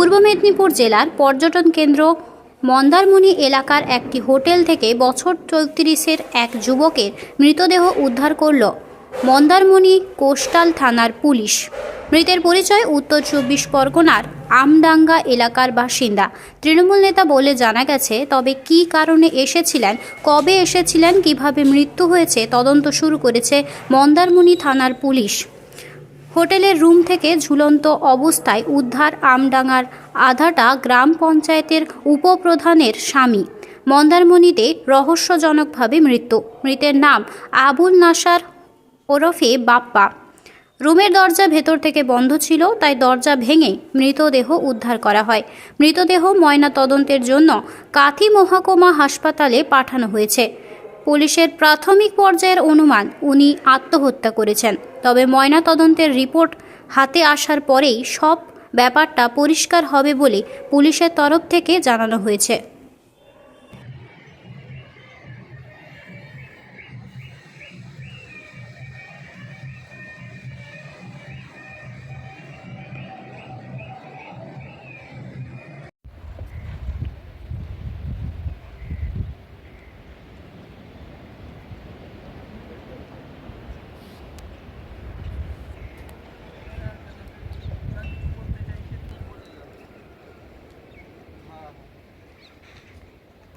পূর্ব মেদিনীপুর জেলার পর্যটন কেন্দ্র মন্দারমণি এলাকার একটি হোটেল থেকে বছর চৌত্রিশের এক যুবকের মৃতদেহ উদ্ধার করল মন্দারমণি কোস্টাল থানার পুলিশ। মৃতের পরিচয় উত্তর চব্বিশ পরগনার আমডাঙ্গা এলাকার বাসিন্দা। তৃণমূল নেতা বলে জানা গেছে, তবে কী কারণে এসেছিলেন, কবে এসেছিলেন, কীভাবে মৃত্যু হয়েছে, তদন্ত শুরু করেছে মন্দারমণি থানার পুলিশ। হোটেলের রুম থেকে ঝুলন্ত অবস্থায় উদ্ধার আমডাঙ্গার আধাটা গ্রাম পঞ্চায়েতের উপপ্রধানের স্বামী। মন্দারমণিতে রহস্যজনকভাবে মৃত্যু। মৃতের নাম আবুল নাসার ওরফে বাপ্পা। রুমের দরজা ভেতর থেকে বন্ধ ছিল, তাই দরজা ভেঙে মৃতদেহ উদ্ধার করা হয়। মৃতদেহ ময়না তদন্তের জন্য কাথি মহকুমা হাসপাতালে পাঠানো হয়েছে। পুলিশের প্রাথমিক পর্যায়ের অনুমান উনি আত্মহত্যা করেছেন। তবে ময়না তদন্তের রিপোর্ট হাতে আসার পরেই সব ব্যাপারটা পরিষ্কার হবে বলে পুলিশের তরফ থেকে জানানো হয়েছে।